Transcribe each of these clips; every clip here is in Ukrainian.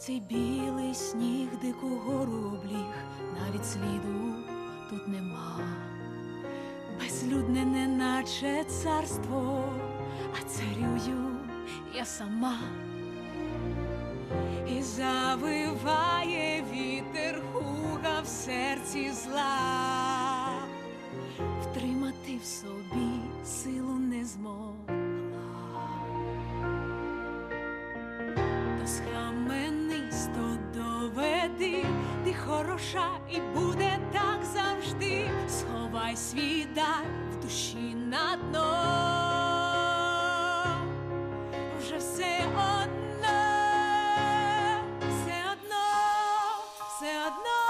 Цей білий сніг дику гору обліг, навіть сліду тут нема, безлюдне, неначе царство, а царюю я сама. І завиває вітер хуга в серці зла, втримати в собі. хороша, і буде так завжди. Сховай свій дар в душі на дно, вже все одно, все одно, все одно,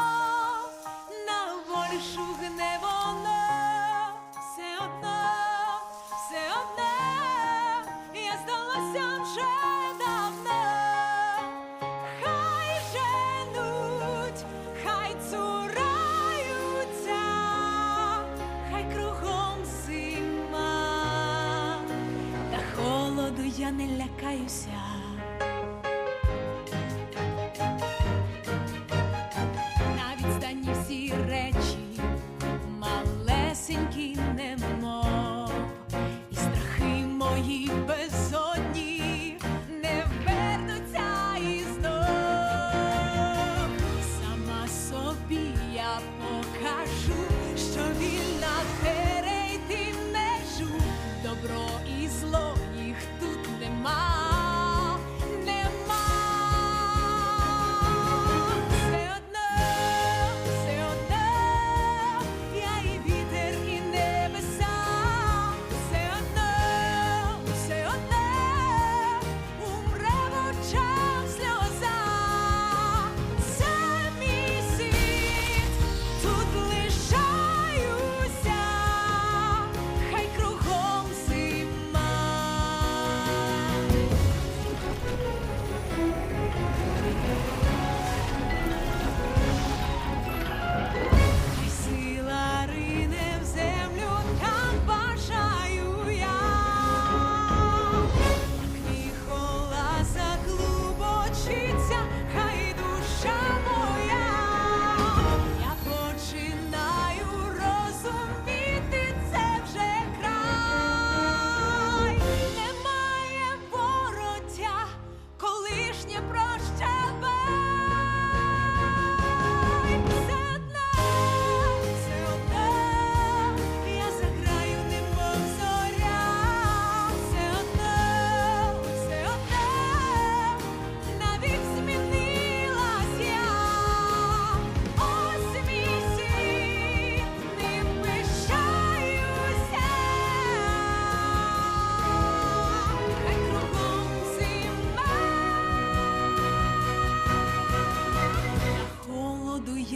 на волі шугне воно. не лякаюся.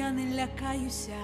я не лякаюся.